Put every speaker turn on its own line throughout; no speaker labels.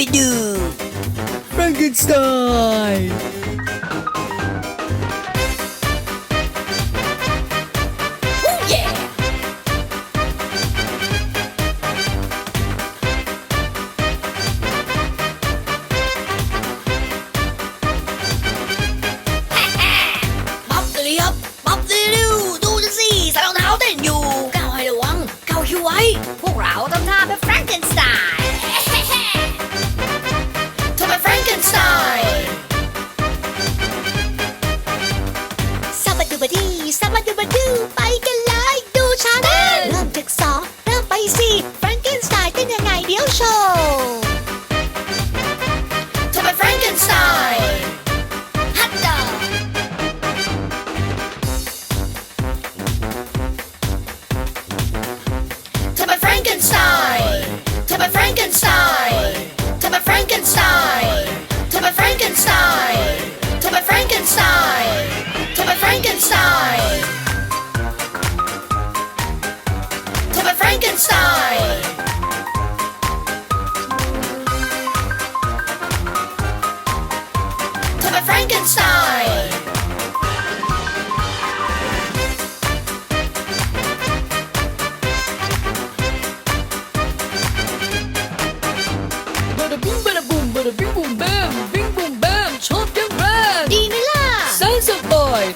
Scooby-Doo!
Frankenstein! Frankenstein!
To the Frankenstein! To the Frankenstein!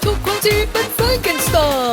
tout quand tu penses strong.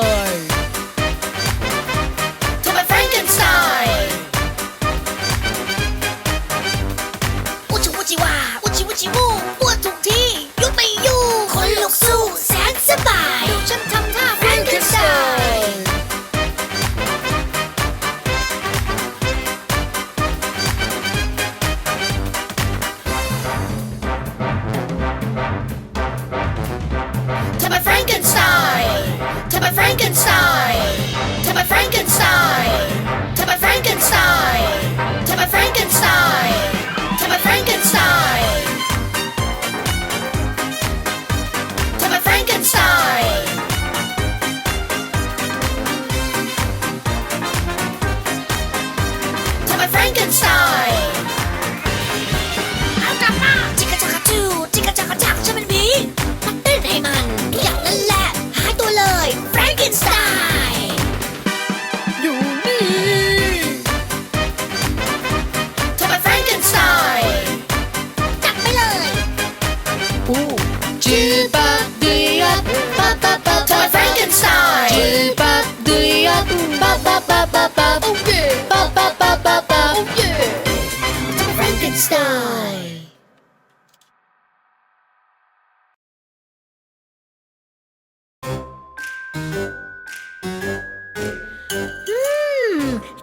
ba ba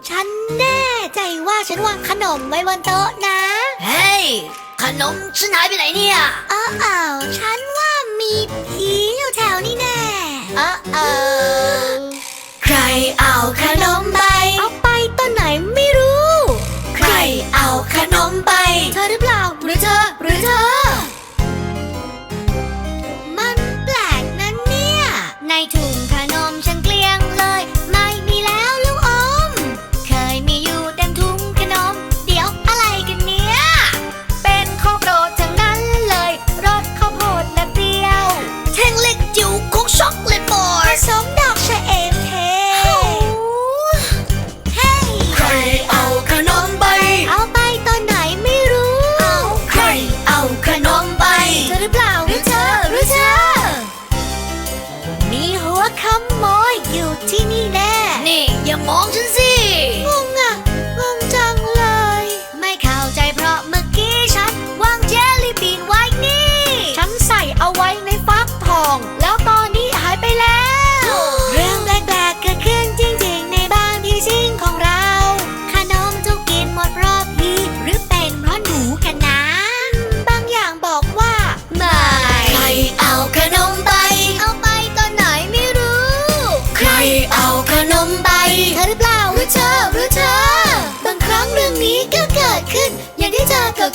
ฉันแน่ใจ
ว่าฉันวางขนมไว้บนโต๊ะนะ
เฮ้ย ขนมฉันหายไปไหนเนี่ย
อ้าว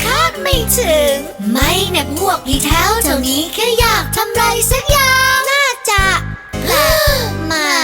คาดไม่
ถึง ไม่แน
บ
พวกพี่เท้าเท่านี้แค่อยากทำไรสักอย่าง น่าจะ มา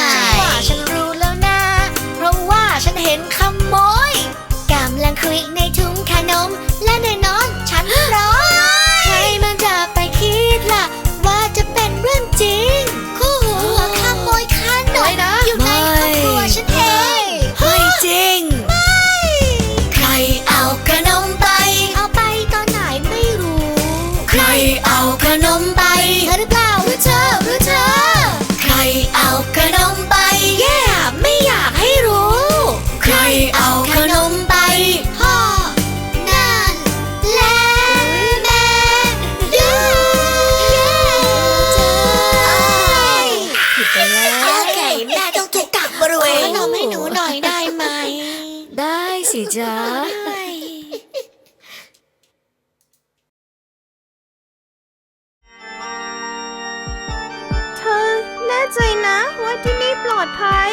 ว่า
ที่นี่ปลอดภัย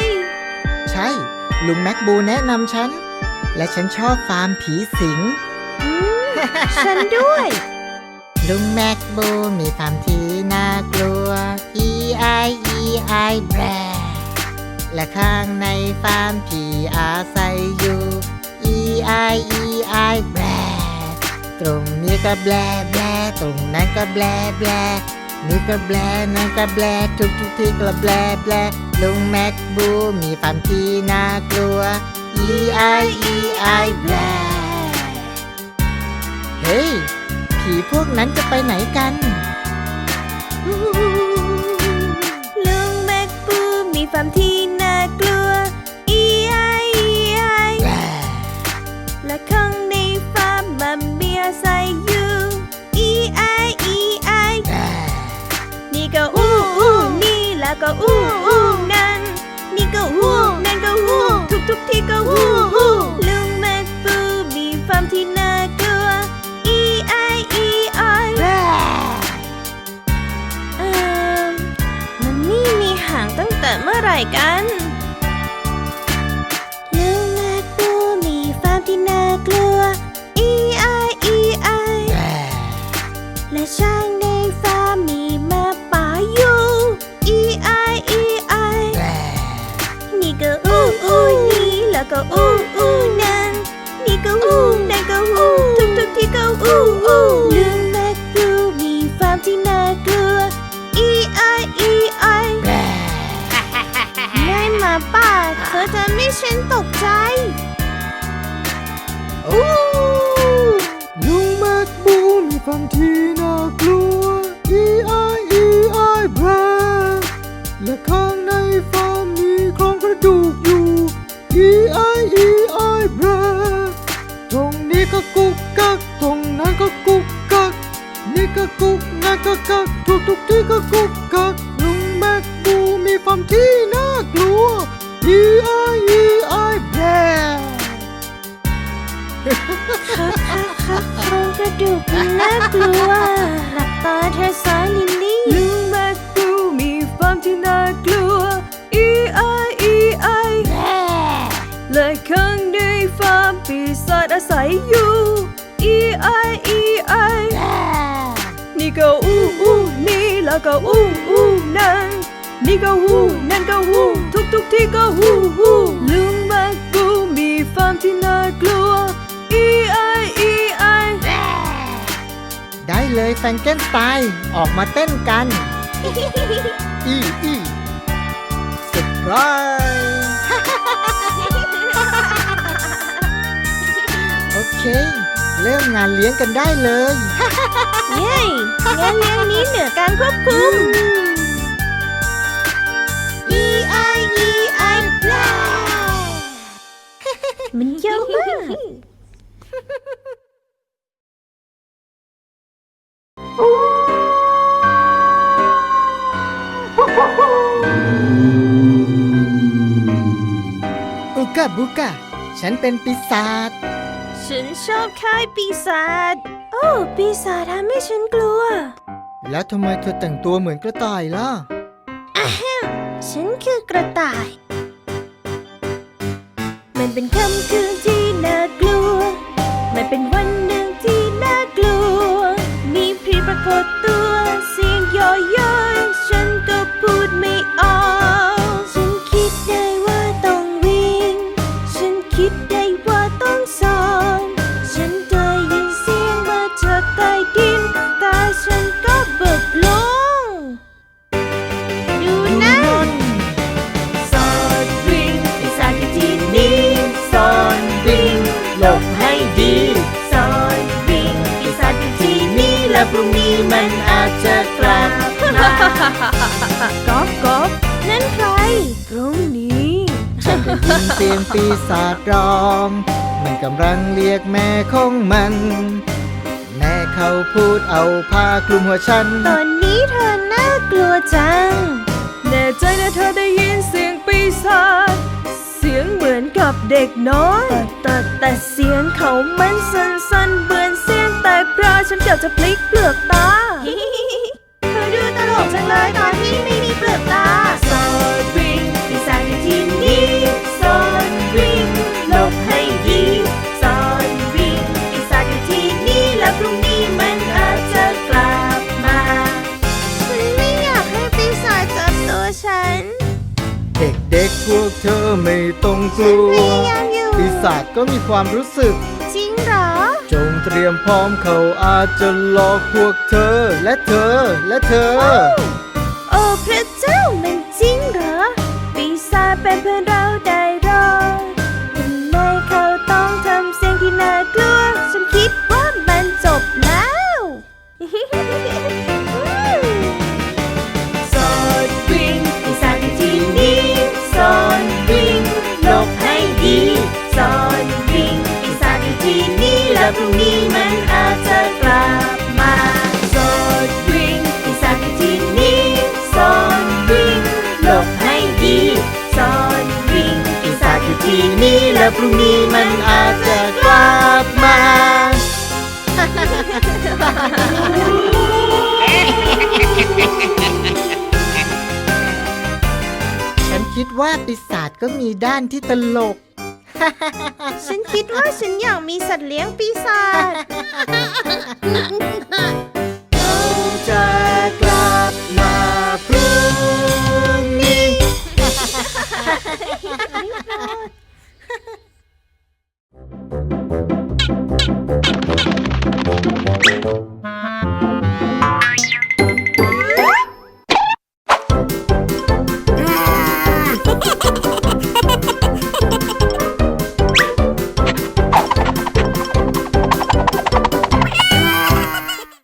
ใช่ ลุงแม็กบูแนะนำฉัน และฉันชอบฟาร์มผีสิง
ฉันด้วย
ลุงแม็กบูมีฟาร์มที่น่ากลัว E I E I แบรและข้างในฟาร์มผีอาศัยอยู่ E I E I แบรตรงนี้ก็แบลแบลตรงนั้นก็แบลแบล นี่ก็แบลนั่นก็แบลทุกทุกที่ก็แบลแบลลุงแม็กบูมีความที่น่ากลัว E I E I แบลเฮ้ย ผีพวกนั้นจะไปไหนกัน
ลุงแม็กบูมีความที่ ลุงแม็กปูมีฟาร์มที่น่ากลัว E I E I เอ่อมันนี่มีหางตั้งแต่เมื่อไหร่กัน แล้วก็อู้อู้นั่นนี่ก็อู้นั่นก็อู้ทุกทุกๆที่ก็อู้อู้ลุงแม็กปูมีฟาร์มที่น่ากลัว E I E I ไม่มาป้าเธอจะไม่ฉันตกใจอู้
ลุงแม็กบูมีฟังที่น่ากลัว ก็กุกกักตรงนั้นก็กุกกักนี่ก็กุกนั่นก็กักทุกทุกที่ก็กุกกักลุงแม็กบูมีฟามที่น่ากลัว E I E I แบร
ค่ะค่ะค่ะโครงกระดูกมันน่ากลัวหลับตาเธอสายลิลลี่
ลุงแม็กดูมีฟามที่น่ากลัว E I E I และข้างในฟาร์มปีศาจอาศัยอยู่ แล้วก็อู้อู้นั่นนี่ก็อู้นั่นก็อู้ทุกทุกๆที่ก็อู้อู้ลุงแม็กดูมีฟาร์มที่น่ากลัว E I E I
ได้เลยแฟรงเกนสไตน์ออกมาเต้นกัน อีอีเซอร์ไพรส์โอเค เริ่มงานเลี้ยงกันได้เลย
เย้งานเลี้ยงนี้เหนือการควบคุม E I E I มันเยอะมาก
อุกาบุกาฉันเป็นปีศาจ
ฉันชอบค่ายปีศาจ โอ้ ปีศาจทำให้ฉันกลัว
แล้วทำไมเธอแต่งตัวเหมือนกระต่ายล่ะ
ฉันคือกระต่าย มันเป็นค่ำคืนที่น่ากลัว มันเป็นวันหนึ่งที่น่ากลัว มีผีปรากฏตัว จะ
กลับมา
ก๊อฟก๊อฟนั่นใคร ตรงนี้
ฉันได้ยินเสียงปีศาจร้อง มันกำลังเรียกแม่ของมัน แม่เขาพูดเอาผ้าคลุมหัวฉัน
ตอนนี้เธอน่ากลัวจัง
แน่ใจนะเธอได้
ยินเสียงปีศาจ เสียงเหมือนกับเด็กน้อย แต่แต่เสียงเขามันสั้นๆเหมือนเสียงแต่พระฉันเกือบจะพลิกเปลือกตา
เลยตอนที่ไม่มีเปลือกตา
ซอนริงปีศาจอยู่ที่นี่ซอนริงหลบให้ดีซอนริงปีศาจอยู่ที่นี่และพรุ่งนี้มันอาจจะกลับมา
ฉันไม่อยากให้ปีศาจจับตัวฉัน
เด็กๆพวกเธอไม่ต้องกลัว
พยายามอยู่
ปีศาจก็มีความรู้สึก
จริงเหรอ
จงเตรียมพร้อมเขาอาจจะหลอกพวกเธอและเธอและเธอ
เจ้ามันจริงเหรอ ปีศาจเป็นเพื่อนเราได้รอทำไมเขาต้องทำเสียงที่น่ากลัว ฉันคิดว่ามันจบแล้ว พรุ่งนี้มันอาจจะกลับมา
ฉันคิดว่าปีศาจก็มีด้านที่ตลก
ฉันคิดว่าฉันอยากมีสัตว์เลี้ยงปีศาจ
จะกลับมาพรุ่ง